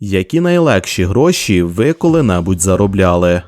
Які найлегші гроші ви коли-небудь заробляли?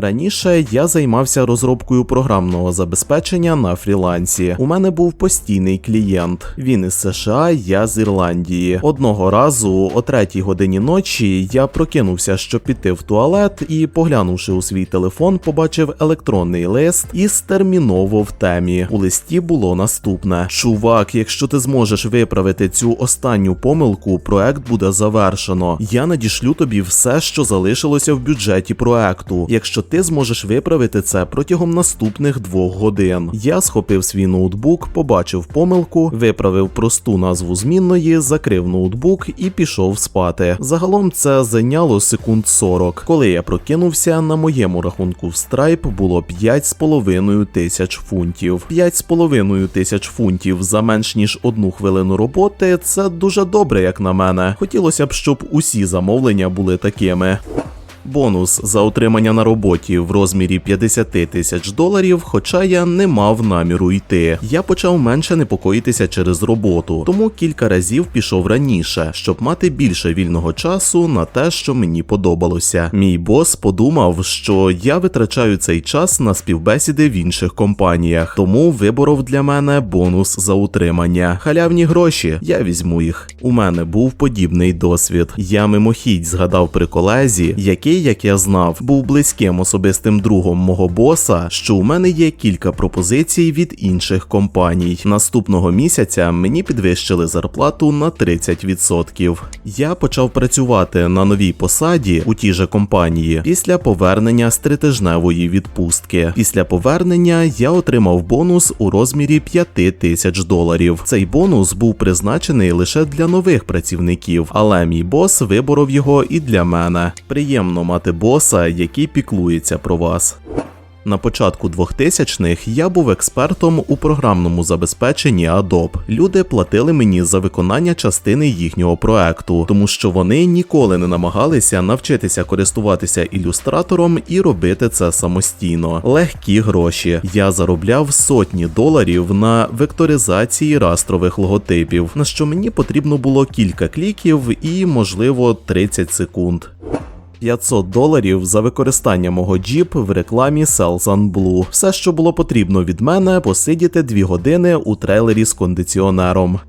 Раніше я займався розробкою програмного забезпечення на фрілансі. У мене був постійний клієнт. Він із США, я з Ірландії. Одного разу, о третій годині ночі, я прокинувся, щоб піти в туалет, і, поглянувши у свій телефон, побачив електронний лист із терміново в темі. У листі було наступне: Чувак, якщо ти зможеш виправити цю останню помилку, проект буде завершено. Я надішлю тобі все, що залишилося в бюджеті проекту. Якщо ти зможеш виправити це протягом наступних двох годин. Я схопив свій ноутбук, побачив помилку, виправив просту назву змінної, закрив ноутбук і пішов спати. Загалом це зайняло секунд 40. Коли я прокинувся, на моєму рахунку в Stripe було 5,5 тисяч фунтів. 5,5 тисяч фунтів за менш ніж одну хвилину роботи це дуже добре, як на мене. Хотілося б, щоб усі замовлення були такими. Бонус за утримання на роботі в розмірі 50 тисяч доларів, хоча я не мав наміру йти. Я почав менше непокоїтися через роботу, тому кілька разів пішов раніше, щоб мати більше вільного часу на те, що мені подобалося. Мій бос подумав, що я витрачаю цей час на співбесіди в інших компаніях, тому виборов для мене бонус за утримання. Халявні гроші, я візьму їх. У мене був подібний досвід. Я мимохідь згадав при колезі, який, як я знав, був близьким особистим другом мого боса, що у мене є кілька пропозицій від інших компаній. Наступного місяця мені підвищили зарплату на 30%. Я почав працювати на новій посаді у тій же компанії після повернення з тритижневої відпустки. Після повернення я отримав бонус у розмірі 5 тисяч доларів. Цей бонус був призначений лише для нових працівників, але мій бос виборов його і для мене. Приємно мати боса, який піклується про вас. На початку 2000-х я був експертом у програмному забезпеченні Adobe. Люди платили мені за виконання частини їхнього проекту, тому що вони ніколи не намагалися навчитися користуватися ілюстратором і робити це самостійно. Легкі гроші. Я заробляв сотні доларів на векторизації растрових логотипів, на що мені потрібно було кілька кліків і, можливо, 30 секунд. 500 доларів за використання мого джіп в рекламі Selsan Blue. Все, що було потрібно від мене, посидіти 2 години у трейлері з кондиціонером.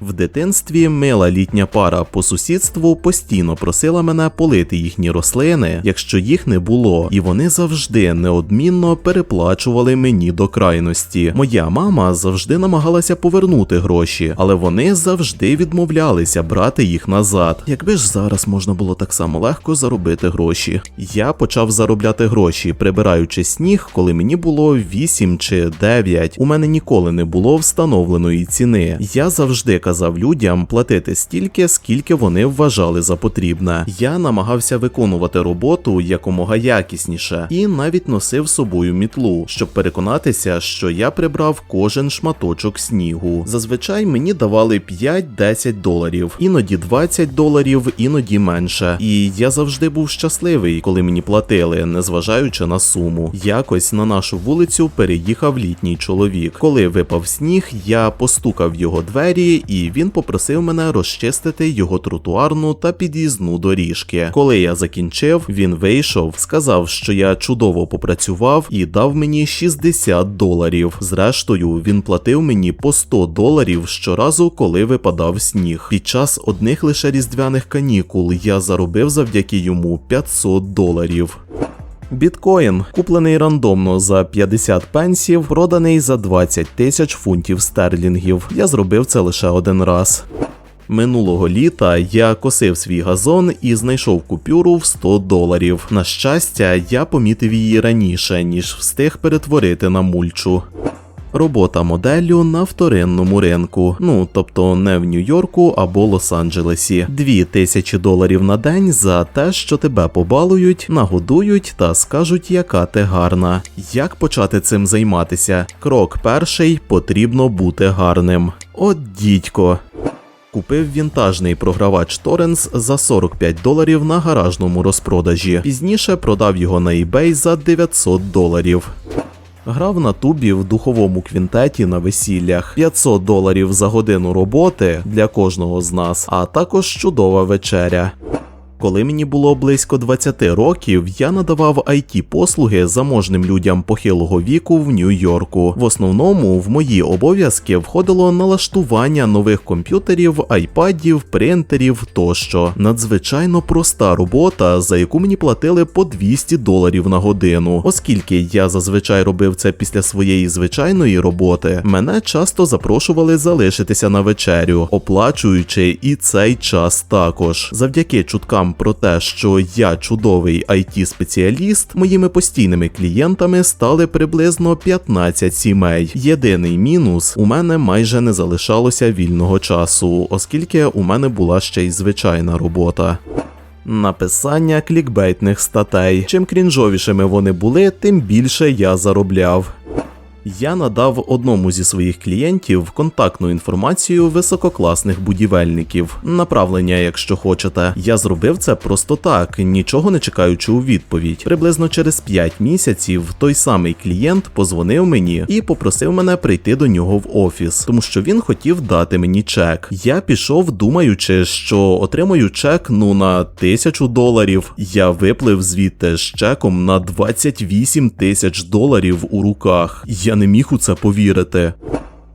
В дитинстві мила літня пара по сусідству постійно просила мене полити їхні рослини, якщо їх не було, і вони завжди неодмінно переплачували мені до крайності. Моя мама завжди намагалася повернути гроші, але вони завжди відмовлялися брати їх назад. Якби ж зараз можна було так само легко заробити гроші. Я почав заробляти гроші, прибираючи сніг, коли мені було 8 чи 9. У мене ніколи не було встановленої ціни. Я завжди казав людям платити стільки, скільки вони вважали за потрібне. Я намагався виконувати роботу якомога якісніше і навіть носив собою мітлу, щоб переконатися, що я прибрав кожен шматочок снігу. Зазвичай мені давали 5-10 доларів, іноді 20 доларів, іноді менше. І я завжди був щасливий, коли мені платили, незважаючи на суму. Якось на нашу вулицю переїхав літній чоловік. Коли випав сніг, я постукав в його двері і він попросив мене розчистити його тротуарну та під'їзну доріжки. Коли я закінчив, він вийшов, сказав, що я чудово попрацював і дав мені 60 доларів. Зрештою, він платив мені по 100 доларів щоразу, коли випадав сніг. Під час одних лише різдвяних канікул я заробив завдяки йому 500 доларів. Біткоін, куплений рандомно за 50 пенсів, проданий за 20 тисяч фунтів стерлінгів. Я зробив це лише один раз. Минулого літа я косив свій газон і знайшов купюру в 100 доларів. На щастя, я помітив її раніше, ніж встиг перетворити на мульчу. Робота моделлю на вторинному ринку, ну тобто не в Нью-Йорку або Лос-Анджелесі. Дві тисячі доларів на день за те, що тебе побалують, нагодують та скажуть, яка ти гарна. Як почати цим займатися? Крок перший потрібно бути гарним. От дідько. Купив вінтажний програвач Torrens за 45 доларів на гаражному розпродажі. Пізніше продав його на eBay за 900 доларів. Грав на тубі в духовому квінтеті на весіллях 500 доларів за годину роботи для кожного з нас, а також чудова вечеря. Коли мені було близько 20 років, я надавав it послуги заможним людям похилого віку в Нью-Йорку. В основному в мої обов'язки входило налаштування нових комп'ютерів, айпадів, принтерів тощо. Надзвичайно проста робота, за яку мені платили по 200 доларів на годину. Оскільки я зазвичай робив це після своєї звичайної роботи, мене часто запрошували залишитися на вечерю, оплачуючи і цей час також. Завдяки чуткам про те, що я чудовий it спеціаліст, моїми постійними клієнтами стали приблизно 15 сімей. Єдиний мінус у мене майже не залишалося вільного часу, оскільки у мене була ще й звичайна робота. Написання клікбейтних статей. Чим крінжовішими вони були, тим більше я заробляв. Я надав одному зі своїх клієнтів контактну інформацію висококласних будівельників, направлення, якщо хочете. Я зробив це просто так, нічого не чекаючи у відповідь. Приблизно через 5 місяців той самий клієнт позвонив мені і попросив мене прийти до нього в офіс, тому що він хотів дати мені чек. Я пішов, думаючи, що отримаю чек ну на тисячу доларів. Я виплив звідти з чеком на 28 тисяч доларів у руках. Я не міг у це повірити.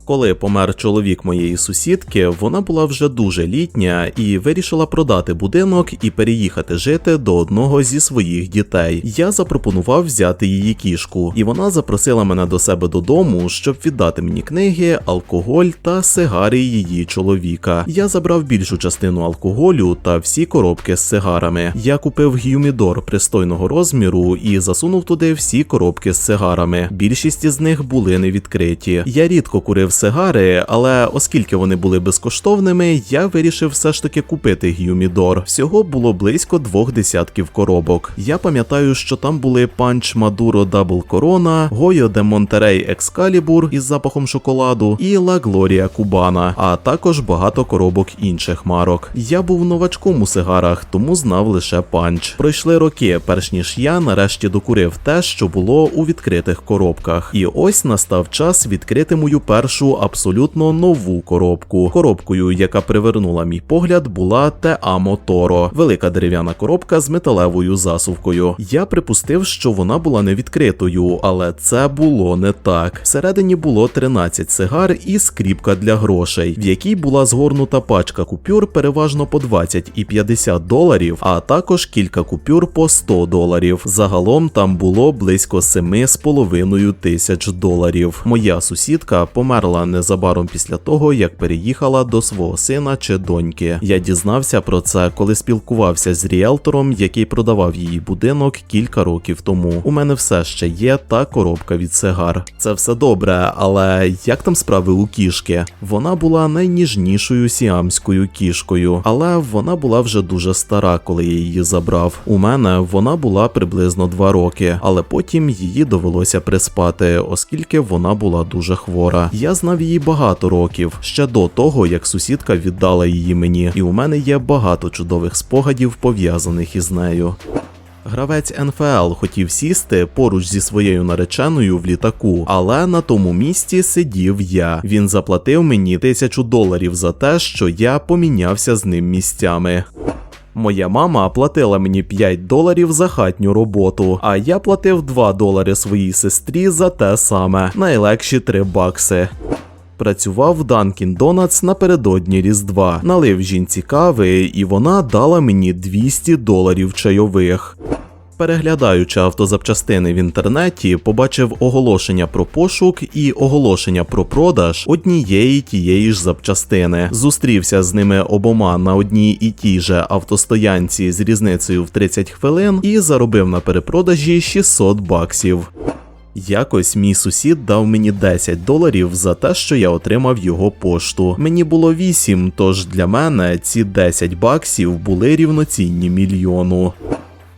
Коли помер чоловік моєї сусідки, вона була вже дуже літня і вирішила продати будинок і переїхати жити до одного зі своїх дітей. Я запропонував взяти її кішку, і вона запросила мене до себе додому, щоб віддати мені книги, алкоголь та сигари її чоловіка. Я забрав більшу частину алкоголю та всі коробки з сигарами. Я купив гюмідор пристойного розміру і засунув туди всі коробки з сигарами. Більшість із них були не відкриті. Я рідко курив сигари, але оскільки вони були безкоштовними, я вирішив все ж таки купити гюмідор. Всього було близько двох десятків коробок. Я пам'ятаю, що там були панч Мадуро Дабл Корона, Гойо де Монтерей Екскалібур із запахом шоколаду і Ла Глорія Кубана, а також багато коробок інших марок. Я був новачком у сигарах, тому знав лише панч. Пройшли роки, перш ніж я нарешті докурив те, що було у відкритих коробках. І ось настав час відкрити мою першу абсолютно нову коробку. Коробкою, яка привернула мій погляд, була Теамо Торо, велика дерев'яна коробка з металевою засувкою. Я припустив, що вона була не відкритою, але це було не так. Всередині було 13 сигар і скріпка для грошей, в якій була згорнута пачка купюр, переважно по 20 і 50 доларів, а також кілька купюр по 100 доларів. Загалом там було близько 7,5 тисяч доларів. Моя сусідка померла незабаром після того, як переїхала до свого сина чи доньки. Я дізнався про це, коли спілкувався з ріелтором, який продавав її будинок кілька років тому. У мене все ще є та коробка від сигар. Це все добре, але як там справи у кішки? Вона була найніжнішою сіамською кішкою, але вона була вже дуже стара, коли я її забрав. У мене вона була приблизно два роки, але потім її довелося приспати, оскільки вона була дуже хвора. Я знав її багато років ще до того, як сусідка віддала її мені, і у мене є багато чудових спогадів пов'язаних із нею. Гравець НФЛ хотів сісти поруч зі своєю нареченою в літаку, але на тому місці сидів я. Він заплатив мені тисячу доларів за те, що я помінявся з ним місцями. Моя мама платила мені 5 доларів за хатню роботу, а я платив 2 долари своїй сестрі за те саме, найлегші 3 бакси. Працював Dunkin' Donuts напередодні Різдва, налив жінці кави, і вона дала мені 200 доларів чайових. Переглядаючи автозапчастини в інтернеті, побачив оголошення про пошук і оголошення про продаж однієї тієї ж запчастини. Зустрівся з ними обома на одній і тій же автостоянці з різницею в 30 хвилин і заробив на перепродажі 600 баксів. Якось мій сусід дав мені 10 доларів за те, що я отримав його пошту. Мені було 8, тож для мене ці 10 баксів були рівноцінні мільйону.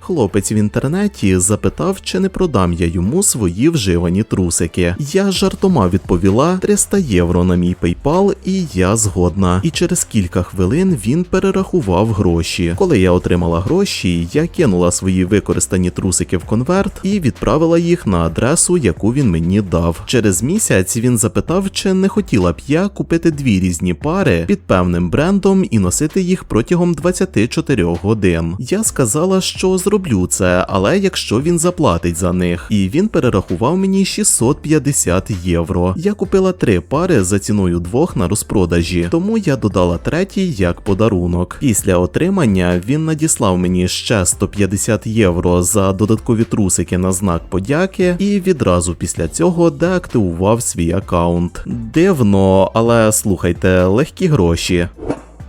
Хлопець в інтернеті запитав, чи не продам я йому свої вживані трусики. Я жартома відповіла 300 євро на мій PayPal, і я згодна. І через кілька хвилин він перерахував гроші. Коли я отримала гроші, я кинула свої використані трусики в конверт і відправила їх на адресу, яку він мені дав. Через місяць він запитав, чи не хотіла б я купити дві різні пари під певним брендом і носити їх протягом 24 годин. Я сказала, що зроблю це, але якщо він заплатить за них. І він перерахував мені 650 євро. Я купила три пари за ціною двох на розпродажі, тому я додала третій як подарунок. Після отримання він надіслав мені ще 150 євро за додаткові трусики на знак подяки, і відразу після цього деактивував свій аккаунт. Дивно, але слухайте, легкі гроші.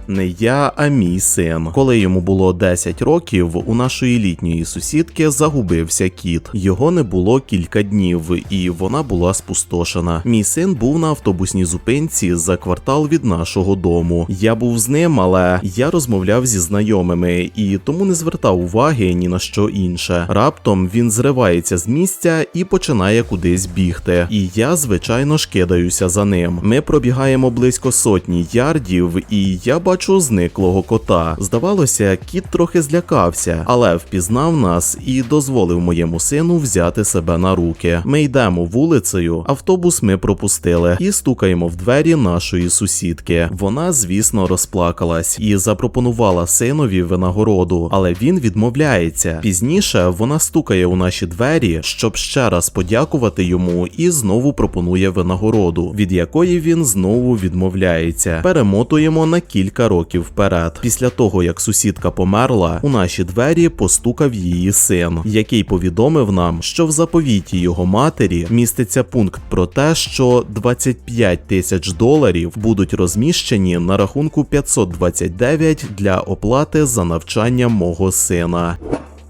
Не я, а мій син. Коли йому було 10 років, у нашої літньої сусідки загубився кіт. Його не було кілька днів, і вона була спустошена. Мій син був на автобусній зупинці за квартал від нашого дому. Я був з ним, але я розмовляв зі знайомими і тому не звертав уваги ні на що інше. Раптом він зривається з місця і починає кудись бігти. І я, звичайно ж, кидаюся за ним. Ми пробігаємо близько сотні ярдів, і я бачу зниклого кота. Здавалося, кіт трохи злякався, але впізнав нас і дозволив моєму сину взяти себе на руки. Ми йдемо вулицею, автобус ми пропустили і стукаємо в двері нашої сусідки. Вона, звісно, розплакалась і запропонувала синові винагороду, але він відмовляється. Пізніше вона стукає у наші двері, щоб ще раз подякувати йому, і знову пропонує винагороду, від якої він знову відмовляється. Перемотуємо на кілька років вперед. Після того, як сусідка померла, у наші двері постукав її син, який повідомив нам, що в заповіті його матері міститься пункт про те, що 25 тисяч доларів будуть розміщені на рахунку 529 для оплати за навчання мого сина.